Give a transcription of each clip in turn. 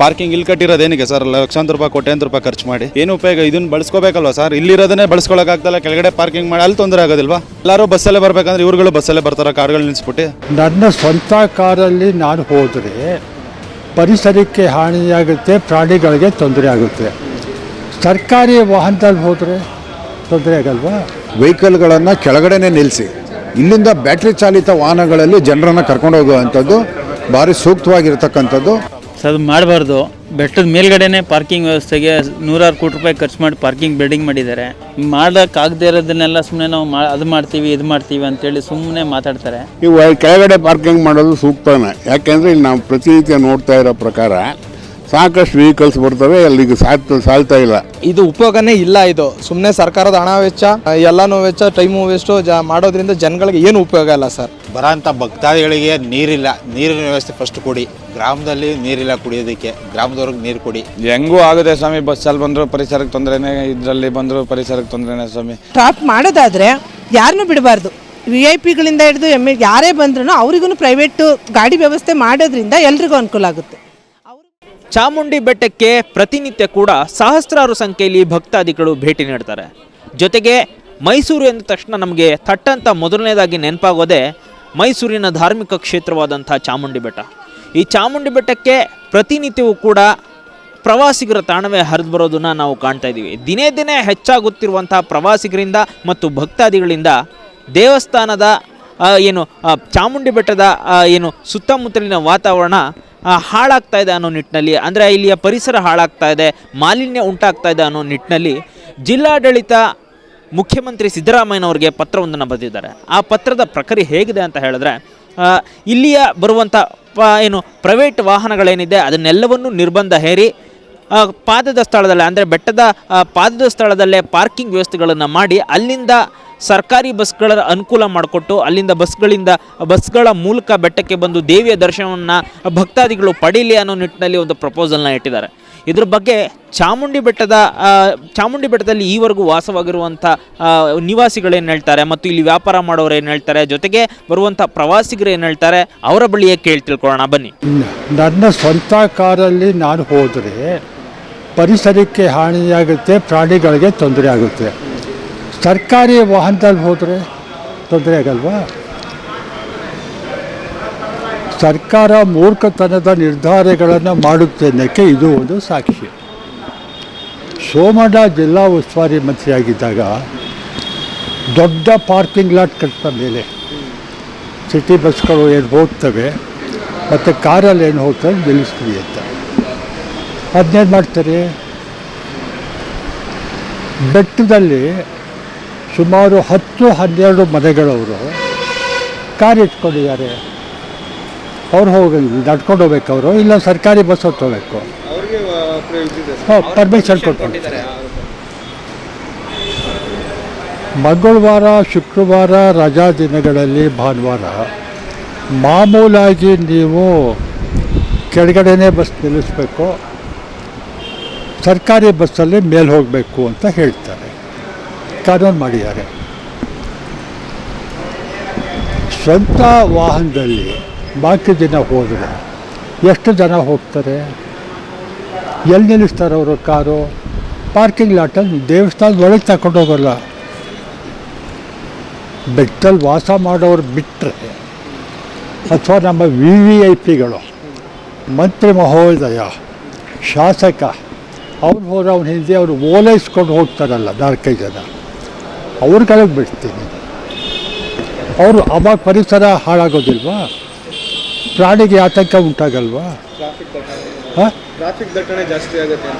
Parking ಇಲ್ಲಿ ಕಟ್ಟಿರೋದೇನಿಗೆ sir? ಲಕ್ಷಾಂತರ ರೂಪಾಯಿ ಕೋಟ್ಯಾಂತರ ರೂಪಾಯಿ ಖರ್ಚು ಮಾಡಿ. ಏನು ಉಪಯೋಗ? ಇದನ್ನ ಬಳಸ್ಕೋಬೇಕಲ್ವಾ ಸರ್? ಇಲ್ಲಿರೋದನ್ನೇ ಬಳಸ್ಕೊಳಕ್ಕಾಗ್ತಲ್ಲ ಕೆಳಗಡೆ ಪಾರ್ಕಿಂಗ್ ಮಾಡಿ ಅಲ್ಲಿ ತೊಂದರೆ ಆಗೋದಿಲ್ವಾ? ಎಲ್ಲರೂ ಬಸ್ಸಲ್ಲೇ ಬರ್ಬೇಕಂದ್ರೆ ಇವ್ರುಗಳು ಬಸ್ಸಲ್ಲೇ ಬರ್ತಾರೆ? ಕಾರ್ಗಳು ನಿಲ್ಲಿಸ್ಬಿಟ್ಟು ನನ್ನ ಸ್ವಂತ ಕಾರಲ್ಲಿ ನಾನು ಹೋದರೆ ಪರಿಸರಕ್ಕೆ ಹಾನಿಯಾಗುತ್ತೆ ಪ್ರಾಣಿಗಳಿಗೆ ತೊಂದರೆ ಆಗುತ್ತೆ. ಸರ್ಕಾರಿ ವಾಹನದಲ್ಲಿ ಹೋದರೆ ತೊಂದರೆ ಆಗಲ್ವಾ? ವೆಹಿಕಲ್ಗಳನ್ನು ಕೆಳಗಡೆನೆ ನಿಲ್ಲಿಸಿ ಇಲ್ಲಿಂದ ಬ್ಯಾಟ್ರಿ ಚಾಲಿತ ವಾಹನಗಳಲ್ಲಿ ಜನರನ್ನು ಕರ್ಕೊಂಡು ಹೋಗುವಂಥದ್ದು ಭಾರಿ ಸೂಕ್ತವಾಗಿರ್ತಕ್ಕಂಥದ್ದು. ಸೊ ಅದು ಮಾಡಬಾರ್ದು. ಬೆಟ್ಟದ ಮೇಲ್ಗಡೆನೆ ಪಾರ್ಕಿಂಗ್ ವ್ಯವಸ್ಥೆಗೆ ನೂರಾರು ಕೋಟಿ ರೂಪಾಯಿ ಖರ್ಚು ಮಾಡಿ ಪಾರ್ಕಿಂಗ್ ಬಿಲ್ಡಿಂಗ್ ಮಾಡಿದ್ದಾರೆ. ಮಾಡೋಕ್ಕಾಗದೇ ಇರೋದನ್ನೆಲ್ಲ ಸುಮ್ಮನೆ ನಾವು ಮಾ, ಅದು ಮಾಡ್ತೀವಿ, ಇದು ಮಾಡ್ತೀವಿ ಅಂತೇಳಿ ಸುಮ್ಮನೆ ಮಾತಾಡ್ತಾರೆ. ಇವು ಕೆಳಗಡೆ ಪಾರ್ಕಿಂಗ್ ಮಾಡೋದು ಸೂಕ್ತನೇ. ಯಾಕೆಂದರೆ ಇಲ್ಲಿ ನಾವು ಪ್ರತಿನಿತ್ಯ ನೋಡ್ತಾ ಇರೋ ಪ್ರಕಾರ ಸಾಕಷ್ಟು ವೆಹಿಕಲ್ಸ್ ಬರ್ತವೆ ಅಲ್ಲಿಗೆ ಸಾಲ್ತ ಇಲ್ಲ. ಇದು ಉಪಯೋಗನೇ ಇಲ್ಲ ಇದು. ಸುಮ್ಮನೆ ಸರ್ಕಾರದ ಹಣ ವೆಚ್ಚ ಎಲ್ಲಾನು ವೆಚ್ಚ ಟೈಮು ವೆಸ್ಟು ಜ ಮಾಡೋದ್ರಿಂದ ಜನಗಳಿಗೆ ಏನು ಉಪಯೋಗ ಇಲ್ಲ ಸರ್. ಬರೋಂಥ ಭಕ್ತಾದಿಗಳಿಗೆ ನೀರಿಲ್ಲ. ನೀರಿನ ವ್ಯವಸ್ಥೆ ಫಸ್ಟ್ ಕೊಡಿ. ಗ್ರಾಮದಲ್ಲಿ ನೀರಿಲ್ಲ ಕುಡಿಯೋದಕ್ಕೆ. ಗ್ರಾಮದವ್ರಿಗೆ ನೀರು ಕೊಡಿ. ಹೆಂಗೂ ಆಗುತ್ತೆ ಸ್ವಾಮಿ ಬಸ್ಸಲ್ಲಿ ಬಂದರೂ ಪರಿಸರಕ್ಕೆ ತೊಂದರೆನೇ ಇದರಲ್ಲಿ ಬಂದರೂ ಪರಿಸರಕ್ಕೆ ತೊಂದರೆನೇ ಸ್ವಾಮಿ. ಸ್ಟಾಪ್ ಮಾಡೋದಾದರೆ ಯಾರನ್ನೂ ಬಿಡಬಾರ್ದು. ವಿ ಐ ಪಿಗಳಿಂದ ಹಿಡಿದು ಎಂ ಎ ಯಾರೇ ಬಂದ್ರೂ ಅವ್ರಿಗೂ ಪ್ರೈವೇಟು ಗಾಡಿ ವ್ಯವಸ್ಥೆ ಮಾಡೋದ್ರಿಂದ ಎಲ್ರಿಗೂ ಅನುಕೂಲ ಆಗುತ್ತೆ. ಚಾಮುಂಡಿ ಬೆಟ್ಟಕ್ಕೆ ಪ್ರತಿನಿತ್ಯ ಕೂಡ ಸಹಸ್ರಾರು ಸಂಖ್ಯೆಯಲ್ಲಿ ಭಕ್ತಾದಿಗಳು ಭೇಟಿ ನೀಡ್ತಾರೆ. ಜೊತೆಗೆ ಮೈಸೂರು ಎಂದ ತಕ್ಷಣ ನಮಗೆ ತಟ್ಟಂತ ಮೊದಲನೇದಾಗಿ ನೆನಪಾಗೋದೇ ಮೈಸೂರಿನ ಧಾರ್ಮಿಕ ಕ್ಷೇತ್ರವಾದಂಥ ಚಾಮುಂಡಿ ಬೆಟ್ಟ. ಈ ಚಾಮುಂಡಿ ಬೆಟ್ಟಕ್ಕೆ ಪ್ರತಿನಿತ್ಯವೂ ಕೂಡ ಪ್ರವಾಸಿಗರ ತಾಣವೇ ಹರಿದು ಬರೋದನ್ನು ನಾವು ಕಾಣ್ತಾ ಇದ್ದೀವಿ. ದಿನೇ ದಿನೇ ಹೆಚ್ಚಾಗುತ್ತಿರುವಂಥ ಪ್ರವಾಸಿಗರಿಂದ ಮತ್ತು ಭಕ್ತಾದಿಗಳಿಂದ ದೇವಸ್ಥಾನದ ಏನು ಚಾಮುಂಡಿ ಬೆಟ್ಟದ ಏನು ಸುತ್ತಮುತ್ತಲಿನ ವಾತಾವರಣ ಹಾಳಾಗ್ತಾ ಇದೆ ಅನ್ನೋ ನಿಟ್ಟಿನಲ್ಲಿ, ಅಂದರೆ ಇಲ್ಲಿಯ ಪರಿಸರ ಹಾಳಾಗ್ತಾ ಇದೆ, ಮಾಲಿನ್ಯ ಉಂಟಾಗ್ತಾ ಇದೆ ಅನ್ನೋ ನಿಟ್ಟಿನಲ್ಲಿ ಜಿಲ್ಲಾಡಳಿತ ಮುಖ್ಯಮಂತ್ರಿ ಸಿದ್ದರಾಮಯ್ಯನವರಿಗೆ ಪತ್ರವೊಂದನ್ನು ಬರೆದಿದ್ದಾರೆ. ಆ ಪತ್ರದ ಪ್ರಕ್ರಿಯೆ ಹೇಗಿದೆ ಅಂತ ಹೇಳಿದ್ರೆ ಇಲ್ಲಿಯ ಬರುವಂಥ ಪ ಏನು ಪ್ರೈವೇಟ್ ವಾಹನಗಳೇನಿದೆ, ಅದನ್ನೆಲ್ಲವನ್ನು ನಿರ್ಬಂಧ ಹೇರಿ ಪಾದದ ಸ್ಥಳದಲ್ಲೇ, ಅಂದರೆ ಬೆಟ್ಟದ ಪಾದದ ಸ್ಥಳದಲ್ಲೇ ಪಾರ್ಕಿಂಗ್ ವ್ಯವಸ್ಥೆಗಳನ್ನು ಮಾಡಿ, ಅಲ್ಲಿಂದ ಸರ್ಕಾರಿ ಬಸ್ಗಳ ಅನುಕೂಲ ಮಾಡಿಕೊಟ್ಟು ಅಲ್ಲಿಂದ ಬಸ್ಗಳಿಂದ, ಬಸ್ಗಳ ಮೂಲಕ ಬೆಟ್ಟಕ್ಕೆ ಬಂದು ದೇವಿಯ ದರ್ಶನವನ್ನು ಭಕ್ತಾದಿಗಳು ಪಡೀಲಿ ಅನ್ನೋ ನಿಟ್ಟಿನಲ್ಲಿ ಒಂದು ಪ್ರಪೋಸಲ್ನ ಇಟ್ಟಿದ್ದಾರೆ. ಇದ್ರ ಬಗ್ಗೆ ಚಾಮುಂಡಿ ಬೆಟ್ಟದ ಚಾಮುಂಡಿ ಬೆಟ್ಟದಲ್ಲಿ ಈವರೆಗೂ ವಾಸವಾಗಿರುವಂಥ ನಿವಾಸಿಗಳೇನು ಹೇಳ್ತಾರೆ ಮತ್ತು ಇಲ್ಲಿ ವ್ಯಾಪಾರ ಮಾಡೋರು ಏನು ಹೇಳ್ತಾರೆ, ಜೊತೆಗೆ ಬರುವಂಥ ಪ್ರವಾಸಿಗರು ಏನು ಹೇಳ್ತಾರೆ, ಅವರ ಬಳಿಯೇ ಕೇಳಿ ತಿಳ್ಕೊಳ್ಳೋಣ, ಬನ್ನಿ. ನನ್ನ ಸ್ವಂತ ಕಾರಲ್ಲಿ ನಾನು ಹೋದರೆ ಪರಿಸರಕ್ಕೆ ಹಾನಿಯಾಗುತ್ತೆ, ಪ್ರಾಣಿಗಳಿಗೆ ತೊಂದರೆ ಆಗುತ್ತೆ. ಸರ್ಕಾರಿ ವಾಹನದಲ್ಲಿ ಹೋದರೆ ತೊಂದರೆ ಆಗಲ್ವಾ? ಸರ್ಕಾರ ಮೂರ್ಖತನದ ನಿರ್ಧಾರಗಳನ್ನು ಮಾಡುತ್ತೆ ಅನ್ನೋಕ್ಕೆ ಇದು ಒಂದು ಸಾಕ್ಷಿ. ಸೋಮಣ್ಣ ಜಿಲ್ಲಾ ಉಸ್ತುವಾರಿ ಮಂತ್ರಿಯಾಗಿದ್ದಾಗ ದೊಡ್ಡ ಪಾರ್ಕಿಂಗ್ ಲಾಟ್ ಕಟ್ಟಿದ ಮೇಲೆ ಸಿಟಿ ಬಸ್ಗಳು ಏನು ಹೋಗ್ತವೆ ಮತ್ತು ಕಾರಲ್ಲಿ ಏನು ಹೋಗ್ತವೆ ನಿಲ್ಲಿಸ್ತೀವಿ ಅಂತ. ಅದನ್ನೇನು ಮಾಡ್ತಾರೆ? ಬೆಟ್ಟದಲ್ಲಿ ಸುಮಾರು ಹತ್ತು ಹನ್ನೆರಡು ಮನೆಗಳವರು ಕಾರ್ ಇಟ್ಕೊಂಡಿದ್ದಾರೆ ಅವ್ರು ಹೋಗಿ ನಡ್ಕೊಂಡು ಹೋಗ್ಬೇಕು ಅವರು ಇಲ್ಲ ಸರ್ಕಾರಿ ಬಸ್ ಹೋಗ್ಬೇಕು. ಹಾಂ ಪರ್ಮಿಷನ್ ಕೊಟ್ಕೊಂಡಿದ್ದಾರೆ ಮಂಗಳವಾರ ಶುಕ್ರವಾರ ರಜಾ ದಿನಗಳಲ್ಲಿ ಭಾನುವಾರ ಮಾಮೂಲಾಗಿ ನೀವು ಕೆಳಗಡೆನೇ ಬಸ್ ನಿಲ್ಲಿಸ್ಬೇಕು. ಸರ್ಕಾರಿ ಬಸ್ಸಲ್ಲಿ ಮೇಲೆ ಹೋಗಬೇಕು ಅಂತ ಹೇಳ್ತಾರೆ. ಕಾನೂನು ಮಾಡಿದ್ದಾರೆ. ಸ್ವಂತ ವಾಹನದಲ್ಲಿ ಬಾಕಿ ದಿನ ಹೋದರೆ ಎಷ್ಟು ಜನ ಹೋಗ್ತಾರೆ? ಎಲ್ಲಿ ನಿಲ್ಲಿಸ್ತಾರೆ ಅವರು ಕಾರು? ಪಾರ್ಕಿಂಗ್ ಲಾಟಲ್ಲಿ ದೇವಸ್ಥಾನದ ಒಳಗೆ ತಗೊಂಡು ಹೋಗೋಲ್ಲ. ಬೆಟ್ಟಲ್ಲಿ ವಾಸ ಮಾಡೋರು ಬಿಟ್ಟರೆ ಅಥವಾ ನಮ್ಮ ವಿ ವಿ ಐ ಪಿಗಳು ಮಂತ್ರಿ ಮಹೋದಯ, ಶಾಸಕ, ಅವ್ರು ಹೋದ್ರೆ ಅವ್ನ ಹಿಂದೆ ಅವರು ಓಲೈಸ್ಕೊಂಡು ಹೋಗ್ತಾರಲ್ಲ ನಾಲ್ಕೈದು ಜನ. ಅವ್ರಿಗಳಿಗೆ ಬಿಡ್ತೀನಿ. ಅವರು ಅವಾಗ ಪರಿಸರ ಹಾಳಾಗೋದಿಲ್ವಾ? ಪ್ರಾಣಿಗೆ ಆತಂಕ ಉಂಟಾಗಲ್ವಾ? ಹಾಂ?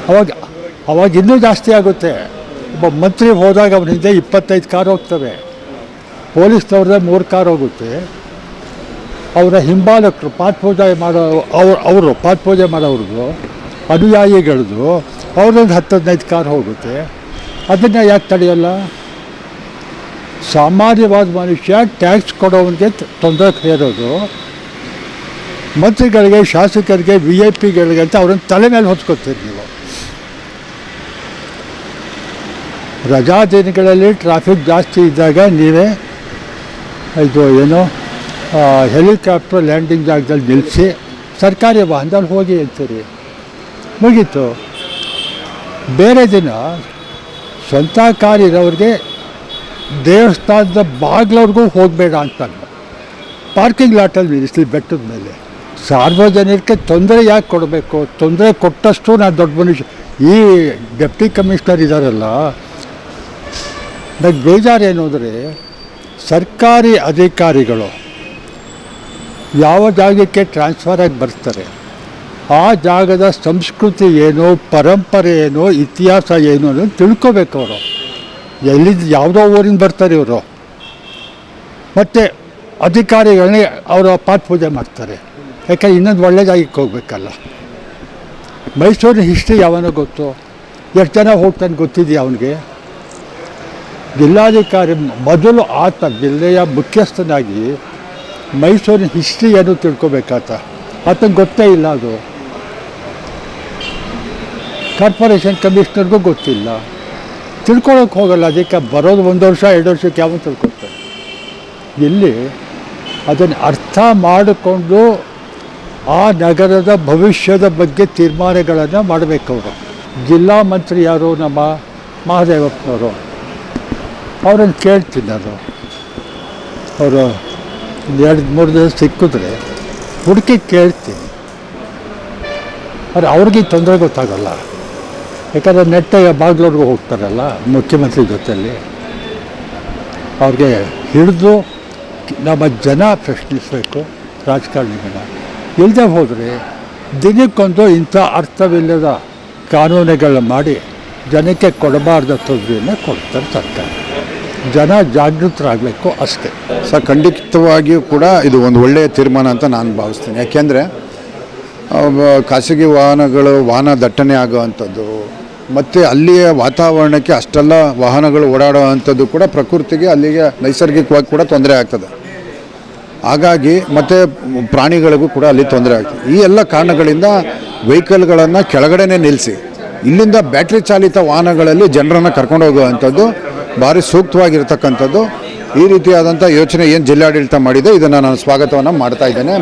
ಅವಾಗ ಅವಾಗ ಇನ್ನೂ ಜಾಸ್ತಿ ಆಗುತ್ತೆ. ಒಬ್ಬ ಮಂತ್ರಿ ಹೋದಾಗ ಅವನ ಹಿಂದೆ ಇಪ್ಪತ್ತೈದು ಕಾರ್ ಹೋಗ್ತವೆ. ಪೊಲೀಸ್ನವ್ರದ್ದೇ ಮೂರು ಕಾರ್ ಹೋಗುತ್ತೆ. ಅವರ ಹಿಂಬಾಲಕರು ಪಾತ್ಪೂಜೆ ಮಾಡೋ ಅವರು ಅವರು ಪಾತ್ಪೂಜೆ ಮಾಡೋವ್ರದ್ದು ಅನುಯಾಯಿಗಳದ್ದು ಅವ್ರದ್ದು ಹತ್ತು ಹದಿನೈದು ಕಾರ್ ಹೋಗುತ್ತೆ. ಅದನ್ನು ಯಾಕೆ ತಡೆಯಲ್ಲ? ಸಾಮಾನ್ಯವಾದ ಮನುಷ್ಯ ಟ್ಯಾಕ್ಸ್ ಕೊಡೋವನಿಗೆ ತೊಂದರೆ ಇರೋದು ಮಂತ್ರಿಗಳಿಗೆ, ಶಾಸಕರಿಗೆ ವಿ ಐ ಪಿಗಳಿಗೆ ಅಂತ ಅವ್ರನ್ನ ತಲೆ ಮೇಲೆ ಹೊತ್ಕೊತೀರಿ ನೀವು. ರಜಾ ದಿನಗಳಲ್ಲಿ ಟ್ರಾಫಿಕ್ ಜಾಸ್ತಿ ಇದ್ದಾಗ ನೀವೇ ಇದು ಏನು ಹೆಲಿಕಾಪ್ಟರ್ ಲ್ಯಾಂಡಿಂಗ್ ಜಾಗದಲ್ಲಿ ನಿಲ್ಲಿಸಿ ಸರ್ಕಾರಿ ವಾಹನದಲ್ಲಿ ಹೋಗಿ ಅಂತೀರಿ ಮುಗೀತು. ಬೇರೆ ದಿನ ಸ್ವಂತ ಕಾರ್ ಇರೋರಿಗೆ ದೇವಸ್ಥಾನದ ಬಾಗ್ಲವ್ರಿಗೂ ಹೋಗಬೇಡ ಅಂತ ಪಾರ್ಕಿಂಗ್ ಲಾಟಲ್ಲಿ ನಿಲ್ಲಿಸಲಿ ಬೆಟ್ಟದ ಮೇಲೆ. ಸಾರ್ವಜನಿಕರಿಗೆ ತೊಂದರೆ ಯಾಕೆ ಕೊಡಬೇಕು? ತೊಂದರೆ ಕೊಟ್ಟಷ್ಟು ನಾನು ದೊಡ್ಡ ಮನುಷ್ಯ. ಈ ಡೆಪ್ಟಿ ಕಮಿಷನರ್ ಇದ್ದಾರಲ್ಲ ನನಗೆ ಬೇಜಾರೇನು ಅಂದರೆ ಸರ್ಕಾರಿ ಅಧಿಕಾರಿಗಳು ಯಾವ ಜಾಗಕ್ಕೆ ಟ್ರಾನ್ಸ್ಫರ್ ಆಗಿ ಬರ್ತಾರೆ? ಆ ಜಾಗದ ಸಂಸ್ಕೃತಿ ಏನು, ಪರಂಪರೆ ಏನು, ಇತಿಹಾಸ ಏನು ಅನ್ನೋದು ತಿಳ್ಕೊಬೇಕು ಅವರು. ಎಲ್ಲಿದ್ದು ಯಾವುದೋ ಊರಿಂದ ಬರ್ತಾರೆ ಇವರು. ಮತ್ತು ಅಧಿಕಾರಿಗಳನ್ನೇ ಅವರು ಪಾಠ ಪೂಜೆ ಮಾಡ್ತಾರೆ. ಯಾಕಂದ್ರೆ ಇನ್ನೊಂದು ಒಳ್ಳೆಯದಾಗಿಕ್ಕೆ ಹೋಗ್ಬೇಕಲ್ಲ. ಮೈಸೂರಿನ ಹಿಸ್ಟ್ರಿ ಯಾವನೋ ಗೊತ್ತು? ಎಷ್ಟು ಜನ ಹೋಗ್ತಾನೆ ಗೊತ್ತಿದೆಯಾ ಅವನಿಗೆ? ಜಿಲ್ಲಾಧಿಕಾರಿ ಮೊದಲು ಆತ ಜಿಲ್ಲೆಯ ಮುಖ್ಯಸ್ಥನಾಗಿ ಮೈಸೂರಿನ ಹಿಸ್ಟ್ರಿ ಏನು ತಿಳ್ಕೊಬೇಕಾತ? ಆತಂಗೆ ಗೊತ್ತೇ ಇಲ್ಲ ಅದು. ಕಾರ್ಪೊರೇಷನ್ ಕಮಿಷನರ್ಗೂ ಗೊತ್ತಿಲ್ಲ. ತಿಳ್ಕೊಳಕ್ಕೆ ಹೋಗಲ್ಲ, ಅದಕ್ಕೆ ಬರೋದು ಒಂದು ವರ್ಷ, ಎರಡು ವರ್ಷಕ್ಕೆ ಯಾವ ತಿಳ್ಕೊಳ್ತಾರೆ? ಇಲ್ಲಿ ಅದನ್ನು ಅರ್ಥ ಮಾಡಿಕೊಂಡು ಆ ನಗರದ ಭವಿಷ್ಯದ ಬಗ್ಗೆ ತೀರ್ಮಾನಗಳನ್ನು ಅವರು ಜಿಲ್ಲಾ ಮಂತ್ರಿ ಯಾರು? ನಮ್ಮ ಮಹಾದೇವಪ್ಪನವರು. ಅವರನ್ನು ಕೇಳ್ತೀನಿ ನಾನು. ಅವರು ಎರಡು, ಮೂರು ದಿವಸ ಸಿಕ್ಕಿದ್ರೆ ಹುಡುಕಿ ಕೇಳ್ತೀನಿ. ಆದರೆ ಅವ್ರಿಗೆ ತೊಂದರೆ ಗೊತ್ತಾಗಲ್ಲ. ಯಾಕಂದರೆ ನೆಟ್ಟ ಬಾಗ್ಲವ್ರಿಗೂ ಹೋಗ್ತಾರಲ್ಲ ಮುಖ್ಯಮಂತ್ರಿ ಜೊತೆಯಲ್ಲಿ ಅವ್ರಿಗೆ ಹಿಡಿದು ನಮ್ಮ ಜನ ಪ್ರಶ್ನಿಸಬೇಕು ರಾಜಕಾರಣಿಗಳ ಇಲ್ಲದೆ ಹೋದರೆ ದಿನಕ್ಕೊಂದು ಇಂಥ ಅರ್ಥವಿಲ್ಲದ ಕಾನೂನುಗಳನ್ನ ಮಾಡಿ ಜನಕ್ಕೆ ಕೊಡಬಾರ್ದ ತೊಂದರೆಯನ್ನು ಕೊಡ್ತಾರೆ ಸರ್ಕಾರ. ಜನ ಜಾಗೃತರಾಗಬೇಕು ಅಷ್ಟೇ. ಸರ್ ಖಂಡಿತವಾಗಿಯೂ ಕೂಡ ಇದು ಒಂದು ಒಳ್ಳೆಯ ತೀರ್ಮಾನ ಅಂತ ನಾನು ಭಾವಿಸ್ತೀನಿ. ಯಾಕೆಂದರೆ ಖಾಸಗಿ ವಾಹನಗಳು ವಾಹನ ದಟ್ಟಣೆ ಆಗುವಂಥದ್ದು ಮತ್ತು ಅಲ್ಲಿಯ ವಾತಾವರಣಕ್ಕೆ ಅಷ್ಟೆಲ್ಲ ವಾಹನಗಳು ಓಡಾಡುವಂಥದ್ದು ಕೂಡ ಪ್ರಕೃತಿಗೆ ಅಲ್ಲಿಗೆ ನೈಸರ್ಗಿಕವಾಗಿ ಕೂಡ ತೊಂದರೆ ಆಗ್ತದೆ. ಹಾಗಾಗಿ ಮತ್ತು ಪ್ರಾಣಿಗಳಿಗೂ ಕೂಡ ಅಲ್ಲಿ ತೊಂದರೆ ಆಗ್ತದೆ. ಈ ಎಲ್ಲ ಕಾರಣಗಳಿಂದ ವೆಹಿಕಲ್ಗಳನ್ನು ಕೆಳಗಡೆನೇ ನಿಲ್ಲಿಸಿ, ಇಲ್ಲಿಂದ ಬ್ಯಾಟ್ರಿ ಚಾಲಿತ ವಾಹನಗಳಲ್ಲಿ ಜನರನ್ನು ಕರ್ಕೊಂಡು ಹೋಗುವಂಥದ್ದು ಭಾರಿ ಸೂಕ್ತವಾಗಿರ್ತಕ್ಕಂಥದ್ದು. ಈ ರೀತಿಯಾದಂಥ ಯೋಚನೆ ಏನು ಜಿಲ್ಲಾಡಳಿತ ಮಾಡಿದೆ, ಇದನ್ನು ನಾನು ಸ್ವಾಗತವನ್ನು ಮಾಡ್ತಾ ಇದ್ದೇನೆ.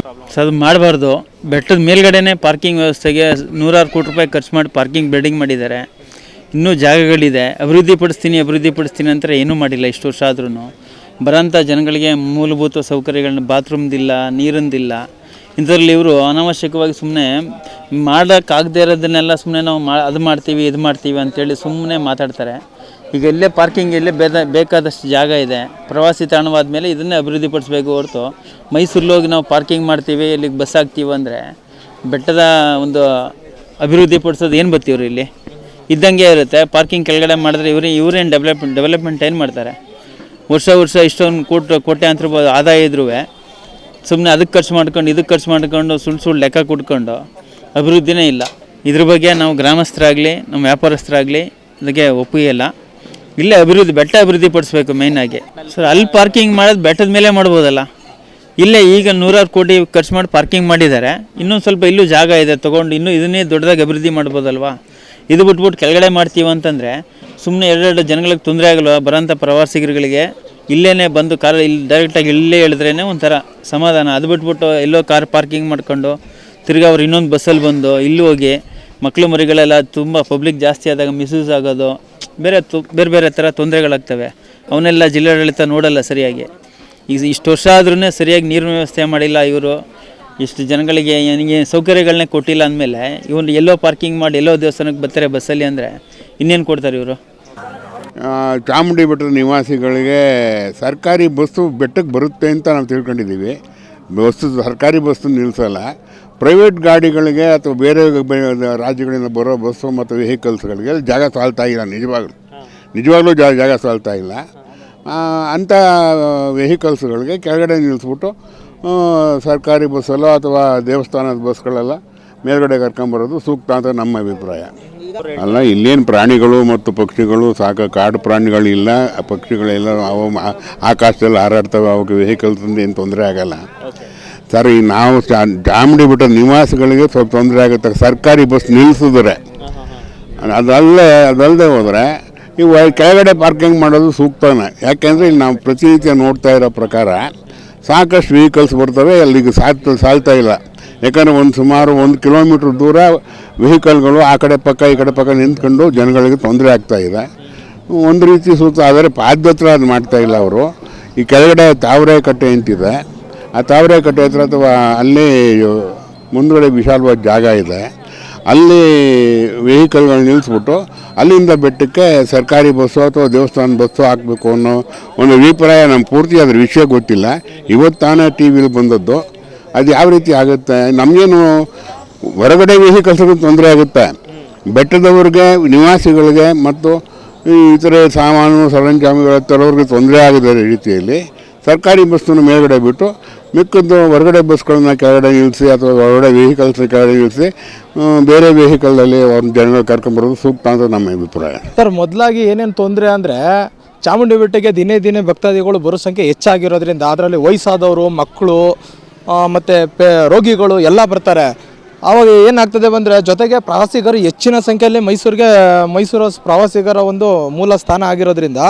ಅದು ಮಾಡಬಾರ್ದು. ಬೆಟ್ಟದ ಮೇಲ್ಗಡೆನೇ ಪಾರ್ಕಿಂಗ್ ವ್ಯವಸ್ಥೆಗೆ ನೂರಾರು ಕೋಟಿ ರೂಪಾಯಿ ಖರ್ಚು ಮಾಡಿ ಪಾರ್ಕಿಂಗ್ ಬಿಲ್ಡಿಂಗ್ ಮಾಡಿದ್ದಾರೆ. ಇನ್ನೂ ಜಾಗಗಳಿದೆ. ಅಭಿವೃದ್ಧಿ ಪಡಿಸ್ತೀನಿ ಅಭಿವೃದ್ಧಿ ಪಡಿಸ್ತೀನಿ ಅಂತ ಏನೂ ಮಾಡಿಲ್ಲ ಇಷ್ಟು ವರ್ಷ ಆದ್ರೂ ಬರೋಂಥ ಜನಗಳಿಗೆ ಮೂಲಭೂತ ಸೌಕರ್ಯಗಳನ್ನ ಬಾತ್ರೂಮ್ದಿಲ್ಲ, ನೀರಿಂದಿಲ್ಲ. ಇಂಥದ್ರಲ್ಲಿ ಇವರು ಅನಾವಶ್ಯಕವಾಗಿ ಸುಮ್ಮನೆ ಮಾಡೋಕ್ಕಾಗದೇ ಇರೋದನ್ನೆಲ್ಲ ಸುಮ್ಮನೆ ನಾವು ಮಾ, ಅದು ಮಾಡ್ತೀವಿ, ಇದು ಮಾಡ್ತೀವಿ ಅಂತೇಳಿ ಸುಮ್ಮನೆ ಮಾತಾಡ್ತಾರೆ. ಈಗ ಇಲ್ಲೇ ಪಾರ್ಕಿಂಗ್, ಇಲ್ಲೇ ಬೇದ, ಬೇಕಾದಷ್ಟು ಜಾಗ ಇದೆ. ಪ್ರವಾಸಿ ತಾಣವಾದ ಮೇಲೆ ಇದನ್ನೇ ಅಭಿವೃದ್ಧಿ ಪಡಿಸ್ಬೇಕು ಹೊರತು ಮೈಸೂರಲ್ಲಿ ಹೋಗಿ ನಾವು ಪಾರ್ಕಿಂಗ್ ಮಾಡ್ತೀವಿ, ಇಲ್ಲಿಗೆ ಬಸ್ ಹಾಕ್ತೀವಿ ಅಂದರೆ ಬೆಟ್ಟದ ಒಂದು ಅಭಿವೃದ್ಧಿ ಪಡಿಸೋದು ಏನು ಬರ್ತೀವ್ರಿ ಇಲ್ಲಿ? ಇದ್ದಂಗೆ ಇರುತ್ತೆ. ಪಾರ್ಕಿಂಗ್ ಕೆಳಗಡೆ ಮಾಡಿದ್ರೆ ಇವ್ರು ಇವ್ರೇನು ಡೆವಲಪ್ ಡೆವಲಪ್ಮೆಂಟ್ ಏನು ಮಾಡ್ತಾರೆ? ವರ್ಷ ವರ್ಷ ಇಷ್ಟೊಂದು ಕೋಟಿ ಕೋಟೆ ಅಂತಿರ್ಬೋದು ಆದಾಯ ಇದ್ರೂ ಸುಮ್ಮನೆ ಅದಕ್ಕೆ ಖರ್ಚು ಮಾಡ್ಕೊಂಡು ಇದಕ್ಕೆ ಖರ್ಚು ಮಾಡ್ಕೊಂಡು ಸುಳ್ಳು ಸುಳ್ಳು ಲೆಕ್ಕ ಕೊಟ್ಕೊಂಡು ಅಭಿವೃದ್ಧಿನೇ ಇಲ್ಲ. ಇದ್ರ ಬಗ್ಗೆ ನಾವು ಗ್ರಾಮಸ್ಥರಾಗಲಿ, ನಮ್ಮ ವ್ಯಾಪಾರಸ್ಥರಾಗಲಿ ಅದಕ್ಕೆ ಒಪ್ಪಿಗೆಲ್ಲ ಇಲ್ಲೇ. ಅಭಿವೃದ್ಧಿ ಬೆಟ್ಟ ಅಭಿವೃದ್ಧಿ ಪಡಿಸ್ಬೇಕು ಮೇಯ್ನಾಗಿ ಸರ್ ಅಲ್ಲಿ ಪಾರ್ಕಿಂಗ್ ಮಾಡೋದು ಬೆಟ್ಟದ ಮೇಲೆ ಮಾಡ್ಬೋದಲ್ಲ. ಇಲ್ಲೇ ಈಗ ನೂರಾರು ಕೋಟಿ ಖರ್ಚು ಮಾಡಿ ಪಾರ್ಕಿಂಗ್ ಮಾಡಿದ್ದಾರೆ. ಇನ್ನೊಂದು ಸ್ವಲ್ಪ ಇಲ್ಲೂ ಜಾಗ ಇದೆ, ತೊಗೊಂಡು ಇನ್ನೂ ಇದನ್ನೇ ದೊಡ್ಡದಾಗಿ ಅಭಿವೃದ್ಧಿ ಮಾಡ್ಬೋದಲ್ವಾ? ಇದು ಬಿಟ್ಬಿಟ್ಟು ಕೆಳಗಡೆ ಮಾಡ್ತೀವಿ ಅಂತಂದರೆ ಸುಮ್ಮನೆ ಎರಡೆರಡು ಜನಗಳಿಗೆ ತೊಂದರೆ ಆಗಲ್ವ? ಬರೋಂಥ ಪ್ರವಾಸಿಗರುಗಳಿಗೆ ಇಲ್ಲೇ ಬಂದು ಕಾರ್ ಇಲ್ಲಿ ಡೈರೆಕ್ಟಾಗಿ ಇಲ್ಲೇ ಹೇಳಿದ್ರೇ ಒಂಥರ ಸಮಾಧಾನ. ಅದು ಬಿಟ್ಬಿಟ್ಟು ಎಲ್ಲೋ ಕಾರ್ ಪಾರ್ಕಿಂಗ್ ಮಾಡ್ಕೊಂಡು ತಿರ್ಗಿ ಅವ್ರು ಇನ್ನೊಂದು ಬಸ್ಸಲ್ಲಿ ಬಂದು ಇಲ್ಲಿ ಹೋಗಿ ಮಕ್ಕಳು ಮರಿಗಳೆಲ್ಲ ತುಂಬ ಪಬ್ಲಿಕ್ ಜಾಸ್ತಿ ಆದಾಗ ಮಿಸ್ಯೂಸ್ ಆಗೋದು, ಬೇರೆ ತು, ಬೇರೆ ಬೇರೆ ಥರ ತೊಂದರೆಗಳಾಗ್ತವೆ. ಅವನ್ನೆಲ್ಲ ಜಿಲ್ಲಾಡಳಿತ ನೋಡಲ್ಲ ಸರಿಯಾಗಿ. ಈಗ ಇಷ್ಟು ವರ್ಷ ಆದ್ರೂ ಸರಿಯಾಗಿ ನೀರಿನ ವ್ಯವಸ್ಥೆ ಮಾಡಿಲ್ಲ ಇವರು. ಇಷ್ಟು ಜನಗಳಿಗೆ ನನಗೆ ಸೌಕರ್ಯಗಳನ್ನೇ ಕೊಟ್ಟಿಲ್ಲ ಅಂದಮೇಲೆ ಇವನು ಎಲ್ಲೋ ಪಾರ್ಕಿಂಗ್ ಮಾಡಿ ಎಲ್ಲೋ ದೇವಸ್ಥಾನಕ್ಕೆ ಬರ್ತಾರೆ ಬಸ್ಸಲ್ಲಿ ಅಂದರೆ ಇನ್ನೇನು ಕೊಡ್ತಾರೆ ಇವರು? ಚಾಮುಂಡಿ ಬೆಟ್ಟದ ನಿವಾಸಿಗಳಿಗೆ ಸರ್ಕಾರಿ ಬಸ್ಸು ಬೆಟ್ಟಕ್ಕೆ ಬರುತ್ತೆ ಅಂತ ನಾವು ತಿಳ್ಕೊಂಡಿದ್ದೀವಿ. ಬಸ್ಸು ಸರ್ಕಾರಿ ಬಸ್ಸು ನಿಲ್ಲಿಸಲ್ಲ ಪ್ರೈವೇಟ್ ಗಾಡಿಗಳಿಗೆ ಅಥವಾ ಬೇರೆ ರಾಜ್ಯಗಳಿಂದ ಬರೋ ಬಸ್ಸು ಮತ್ತು ವೆಹಿಕಲ್ಸ್ಗಳಿಗೆ ಜಾಗ ಸಾಲ್ತಾ ಇಲ್ಲ, ನಿಜವಾಗ್ಲೂ. ನಿಜವಾಗ್ಲೂ ಜಾ, ಜಾಗ ಸಾಲ್ತಾ ಇಲ್ಲ. ಅಂಥ ವೆಹಿಕಲ್ಸ್ಗಳಿಗೆ ಕೆಳಗಡೆ ನಿಲ್ಲಿಸ್ಬಿಟ್ಟು ಸರ್ಕಾರಿ ಬಸ್ಸಲ್ಲೋ ಅಥವಾ ದೇವಸ್ಥಾನದ ಬಸ್ಗಳೆಲ್ಲ ಮೇಲ್ಗಡೆ ಕರ್ಕೊಂಬರೋದು ಸೂಕ್ತ ಅಂತ ನಮ್ಮ ಅಭಿಪ್ರಾಯ. ಅಲ್ಲ, ಇಲ್ಲೇನು ಪ್ರಾಣಿಗಳು ಮತ್ತು ಪಕ್ಷಿಗಳು ಸಾಕ ಕಾಡು ಪ್ರಾಣಿಗಳು ಇಲ್ಲ ಪಕ್ಷಿಗಳೆಲ್ಲ ಅವು ಆಕಾಶದಲ್ಲಿ ಹಾರಾಡ್ತವೆ ಅವಕ್ಕೆ ವೆಹಿಕಲ್ಸಿಂದ ಏನು ತೊಂದರೆ ಆಗಲ್ಲ. ಸರ್, ನಾವು ಚಾಮುಂಡಿ ಬೆಟ್ಟದ ನಿವಾಸಿಗಳಿಗೆ ಸ್ವಲ್ಪ ತೊಂದರೆ ಆಗುತ್ತೆ. ಸರ್ಕಾರಿ ಬಸ್ ನಿಲ್ಲಿಸಿದ್ರೆ ಅದಲ್ಲೇ, ಅದಲ್ಲದೆ ಹೋದರೆ, ಇವು ಕೆಳಗಡೆ ಪಾರ್ಕಿಂಗ್ ಮಾಡೋದು ಸೂಕ್ತನೇ. ಯಾಕೆಂದರೆ ಇಲ್ಲಿ ನಾವು ಪ್ರತಿನಿತ್ಯ ನೋಡ್ತಾ ಇರೋ ಪ್ರಕಾರ ಸಾಕಷ್ಟು ವೆಹಿಕಲ್ಸ್ ಬರ್ತವೆ, ಅಲ್ಲಿಗೆ ಸಾಲ್ತ ಸಾಲ್ತಾ ಇಲ್ಲ. ಯಾಕಂದರೆ ಒಂದು ಸುಮಾರು ಒಂದು ಕಿಲೋಮೀಟ್ರ್ ದೂರ ವೆಹಿಕಲ್ಗಳು ಆ ಕಡೆ ಪಕ್ಕ, ಈ ಕಡೆ ಪಕ್ಕ ನಿಂತ್ಕೊಂಡು ಜನಗಳಿಗೆ ತೊಂದರೆ ಆಗ್ತಾ ಇದೆ. ಒಂದು ರೀತಿ ಸುತ್ತ ಆದರೆ ಪಾದತ್ರ ಅದು ಮಾಡ್ತಾ ಇಲ್ಲ ಅವರು. ಈ ಕೆಳಗಡೆ ತಾವರೆ ಕಟ್ಟೆ ಅಂತಿದೆ ಆ ತಾವರೆ ಕಟ್ಟೆ ಹತ್ರ ಅಥವಾ ಅಲ್ಲಿ ಮುಂದುಗಡೆ ವಿಶಾಲವಾದ ಜಾಗ ಇದೆ. ಅಲ್ಲಿ ವೆಹಿಕಲ್ಗಳು ನಿಲ್ಲಿಸ್ಬಿಟ್ಟು ಅಲ್ಲಿಂದ ಬೆಟ್ಟಕ್ಕೆ ಸರ್ಕಾರಿ ಬಸ್ಸು ಅಥವಾ ದೇವಸ್ಥಾನ ಬಸ್ಸು ಹಾಕಬೇಕು ಅನ್ನೋ ಒಂದು ಅಭಿಪ್ರಾಯ ನಮ್ಮ ಪೂರ್ತಿ ಅದ್ರ ವಿಷಯ ಗೊತ್ತಿಲ್ಲ. ಇವತ್ತು ತಾನೇ ಟಿ ವಿಲಿ ಬಂದದ್ದು. ಅದು ಯಾವ ರೀತಿ ಆಗುತ್ತೆ? ನಮಗೇನು ಹೊರಗಡೆ ವೆಹಿಕಲ್ಸ್ಗೂ ತೊಂದರೆ ಆಗುತ್ತೆ. ಬೆಟ್ಟದವ್ರಿಗೆ, ನಿವಾಸಿಗಳಿಗೆ ಮತ್ತು ಇತರೆ ಸಾಮಾನು ಸರಂಜಾಮಿಗಳ ತರೋರಿಗೆ ತೊಂದರೆ ಆಗದ ರೀತಿಯಲ್ಲಿ ಸರ್ಕಾರಿ ಬಸ್ಸನ್ನು ಮೇಲ್ಗಡೆ ಬಿಟ್ಟು ಮಿಕ್ಕದ್ದು ಹೊರಗಡೆ ಬಸ್ಗಳನ್ನ ಕೆಳಗಡೆ ನಿಲ್ಲಿಸಿ ಅಥವಾ ಹೊರಗಡೆ ವೆಹಿಕಲ್ಸ್ ಕೆಳಗಡೆ ನಿಲ್ಲಿಸಿ ಬೇರೆ ವೆಹಿಕಲ್ನಲ್ಲಿ ಒಂದು ಜನಗಳು ಕರ್ಕೊಂಬರೋದು ಸೂಕ್ತ ಅಂತ ನಮ್ಮ ಅಭಿಪ್ರಾಯ. ಸರ್, ಮೊದಲಾಗಿ ಏನೇನು ತೊಂದರೆ ಅಂದರೆ ಚಾಮುಂಡಿ ಬೆಟ್ಟಕ್ಕೆ ದಿನೇ ದಿನೇ ಭಕ್ತಾದಿಗಳು ಬರೋ ಸಂಖ್ಯೆ ಹೆಚ್ಚಾಗಿರೋದ್ರಿಂದ ಅದರಲ್ಲಿ ವಯಸ್ಸಾದವರು, ಮಕ್ಕಳು ಮತ್ತು ರೋಗಿಗಳು ಎಲ್ಲ ಬರ್ತಾರೆ. ಆವಾಗ ಏನಾಗ್ತದೆ ಬಂದರೆ ಜೊತೆಗೆ ಪ್ರವಾಸಿಗರು ಹೆಚ್ಚಿನ ಸಂಖ್ಯೆಯಲ್ಲಿ ಮೈಸೂರಿಗೆ, ಮೈಸೂರು ಪ್ರವಾಸಿಗರ ಒಂದು ಮೂಲ ಸ್ಥಾನ ಆಗಿರೋದ್ರಿಂದ